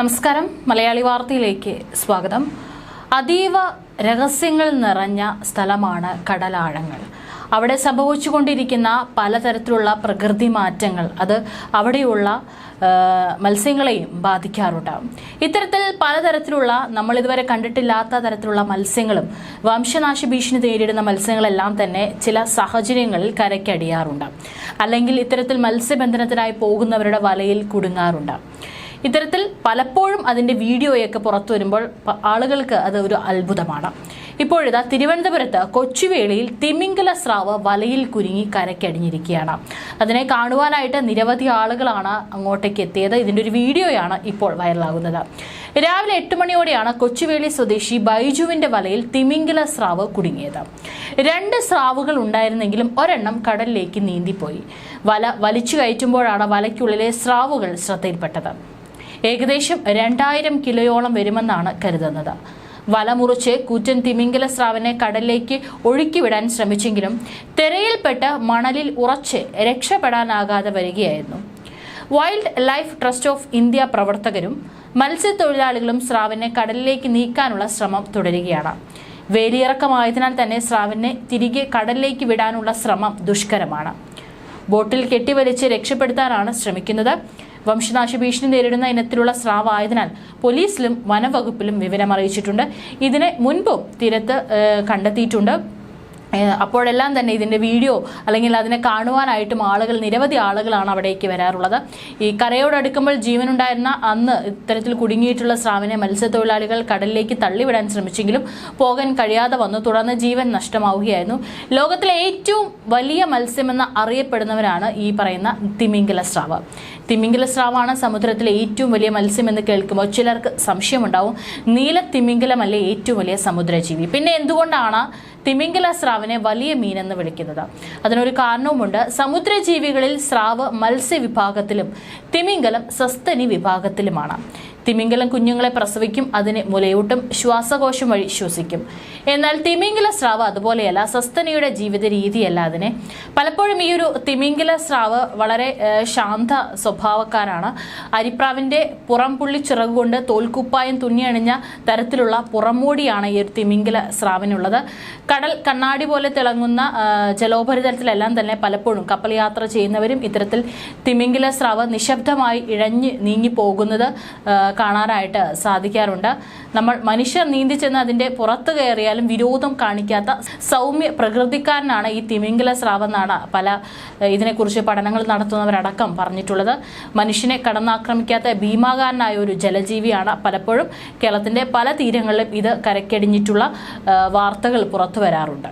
നമസ്കാരം. മലയാളി വാർത്തയിലേക്ക് സ്വാഗതം. അതീവ രഹസ്യങ്ങൾ നിറഞ്ഞ സ്ഥലമാണ് കടലാഴങ്ങൾ. അവിടെ സംഭവിച്ചുകൊണ്ടിരിക്കുന്ന പലതരത്തിലുള്ള പ്രകൃതി മാറ്റങ്ങൾ അത് അവിടെയുള്ള മത്സ്യങ്ങളെയും ബാധിക്കാറുണ്ട്. ഇത്തരത്തിൽ പലതരത്തിലുള്ള നമ്മൾ ഇതുവരെ കണ്ടിട്ടില്ലാത്ത തരത്തിലുള്ള മത്സ്യങ്ങളും വംശനാശ ഭീഷണി നേരിടുന്ന മത്സ്യങ്ങളെല്ലാം തന്നെ ചില സാഹചര്യങ്ങളിൽ കരയ്ക്കടിയാറുണ്ട്. അല്ലെങ്കിൽ ഇത്തരത്തിൽ മത്സ്യബന്ധനത്തിനായി പോകുന്നവരുടെ വലയിൽ കുടുങ്ങാറുണ്ട്. ഇത്തരത്തിൽ പലപ്പോഴും അതിന്റെ വീഡിയോയൊക്കെ പുറത്തു വരുമ്പോൾ ആളുകൾക്ക് അത് ഒരു അത്ഭുതമാണ്. ഇപ്പോഴിതാ തിരുവനന്തപുരത്ത് കൊച്ചുവേളിയിൽ തിമിംഗല സ്രാവ് വലയിൽ കുരുങ്ങി കരക്കടിഞ്ഞിരിക്കുകയാണ് അതിനെ കാണുവാനായിട്ട് നിരവധി ആളുകളാണ് അങ്ങോട്ടേക്ക് എത്തിയത്. ഇതിന്റെ ഒരു വീഡിയോയാണ് ഇപ്പോൾ വൈറലാകുന്നത്. രാവിലെ എട്ട് മണിയോടെയാണ് കൊച്ചുവേളി സ്വദേശി ബൈജുവിന്റെ വലയിൽ തിമിംഗല സ്രാവ് കുടുങ്ങിയത്. രണ്ട് സ്രാവുകൾ ഉണ്ടായിരുന്നെങ്കിലും ഒരെണ്ണം കടലിലേക്ക് നീന്തിപ്പോയി. വല വലിച്ചു കയറ്റുമ്പോഴാണ് വലയ്ക്കുള്ളിലെ സ്രാവുകൾ ശ്രദ്ധയിൽപ്പെട്ടത്. ഏകദേശം രണ്ടായിരം കിലോയോളം വരുമെന്നാണ് കരുതുന്നത്. വല മുറിച്ച് കൂറ്റൻ തിമിംഗല സ്രാവിനെ കടലിലേക്ക് ഒഴുക്കിവിടാൻ ശ്രമിച്ചെങ്കിലും തിരയിൽപ്പെട്ട് മണലിൽ ഉറച്ച് രക്ഷപ്പെടാനാകാതെ വരികയായിരുന്നു. Wildlife trust of India പ്രവർത്തകരും മത്സ്യത്തൊഴിലാളികളും സ്രാവിനെ കടലിലേക്ക് നീക്കാനുള്ള ശ്രമം തുടരുകയാണ്. വേലിയിറക്കമായതിനാൽ തന്നെ സ്രാവിനെ തിരികെ കടലിലേക്ക് വിടാനുള്ള ശ്രമം ദുഷ്കരമാണ്. ബോട്ടിൽ കെട്ടിവലിച്ച് രക്ഷപ്പെടുത്താനാണ് ശ്രമിക്കുന്നത്. വംശനാശ ഭീഷണി നേരിടുന്ന ഇനത്തിലുള്ള സ്രാവായതിനാൽ പോലീസിലും വനവകുപ്പിലും വിവരം അറിയിച്ചിട്ടുണ്ട് ഇതിനെ മുൻപും തീരത്ത് കണ്ടെത്തിയിട്ടുണ്ട്. അപ്പോഴെല്ലാം തന്നെ ഇതിന്റെ വീഡിയോ അല്ലെങ്കിൽ അതിനെ കാണുവാനായിട്ടും ആളുകൾ നിരവധി ആളുകളാണ് അവിടേക്ക് വരാറുള്ളത്. ഈ കരയോടടുക്കുമ്പോൾ ജീവനുണ്ടായിരുന്ന അന്ന് ഇത്തരത്തിൽ കുടുങ്ങിയിട്ടുള്ള സ്രാവിനെ മത്സ്യത്തൊഴിലാളികൾ കടലിലേക്ക് തള്ളിവിടാൻ ശ്രമിച്ചെങ്കിലും പോകാൻ കഴിയാതെ വന്നു. തുടർന്ന് ജീവൻ നഷ്ടമാവുകയായിരുന്നു. ലോകത്തിലെ ഏറ്റവും വലിയ മത്സ്യമെന്ന് അറിയപ്പെടുന്നവരാണ് ഈ പറയുന്ന തിമിംഗല സ്രാവ്. തിമിംഗല സ്രാവാണ് സമുദ്രത്തിലെ ഏറ്റവും വലിയ മത്സ്യം എന്ന് കേൾക്കുമ്പോൾ ചിലർക്ക് സംശയമുണ്ടാവും. നീല തിമിംഗലമല്ലേ ഏറ്റവും വലിയ സമുദ്രജീവി? പിന്നെ എന്തുകൊണ്ടാണ് തിമിംഗല സ്രാവിനെ വലിയ മീനെന്ന് വിളിക്കുന്നത്. അതിനൊരു കാരണവുമുണ്ട്. സമുദ്രജീവികളിൽ സ്രാവ് മത്സ്യവിഭാഗത്തിലും തിമിംഗലം സസ്തനി വിഭാഗത്തിലുമാണ്. തിമിംഗലം കുഞ്ഞുങ്ങളെ പ്രസവിക്കും അതിനെ മുലയൂട്ടും ശ്വാസകോശം വഴി ശ്വസിക്കും. എന്നാൽ തിമിംഗല സ്രാവ് അതുപോലെയല്ല സസ്തനിയുടെ ജീവിത രീതിയല്ല അതിനെ. പലപ്പോഴും ഈ ഒരു തിമിംഗല സ്രാവ് വളരെ ശാന്ത സ്വഭാവക്കാരാണ്. അരിപ്രാവിന്റെ പുറംപുള്ളി ചിറകുകൊണ്ട് തോൽക്കുപ്പായം തുന്നിയണിഞ്ഞ തരത്തിലുള്ള പുറംമൂടിയാണ് ഈ ഒരു തിമിംഗല സ്രാവിനുള്ളത്. കടൽ കണ്ണാടി പോലെ തിളങ്ങുന്ന ജലോപരിതലത്തിലെല്ലാം തന്നെ പലപ്പോഴും കപ്പൽ യാത്ര ചെയ്യുന്നവരും ഇത്തരത്തിൽ തിമിംഗല സ്രാവ് നിശബ്ദമായി ഇഴഞ്ഞ് നീങ്ങി പോകുന്നത് ആ, കാണാനായിട്ട് സാധിക്കാറുണ്ട്. നമ്മൾ മനുഷ്യർ നീന്തി ചെന്ന് അതിന്റെ പുറത്ത് കയറിയാലും വിരോധം കാണിക്കാത്ത സൗമ്യ പ്രകൃതിക്കാരനാണ് ഈ തിമിംഗല സ്രാവെന്നാണ് പല ഇതിനെക്കുറിച്ച് പഠനങ്ങൾ നടത്തുന്നവരടക്കം പറഞ്ഞിട്ടുള്ളത്. മനുഷ്യനെ കടന്നാക്രമിക്കാത്ത ഭീമാകാരനായ ഒരു ജലജീവിയാണ് പലപ്പോഴും കേരളത്തിന്റെ പല തീരങ്ങളിലും ഇത് കരക്കടിഞ്ഞിട്ടുള്ള വാർത്തകൾ പുറത്തു വരാറുണ്ട്.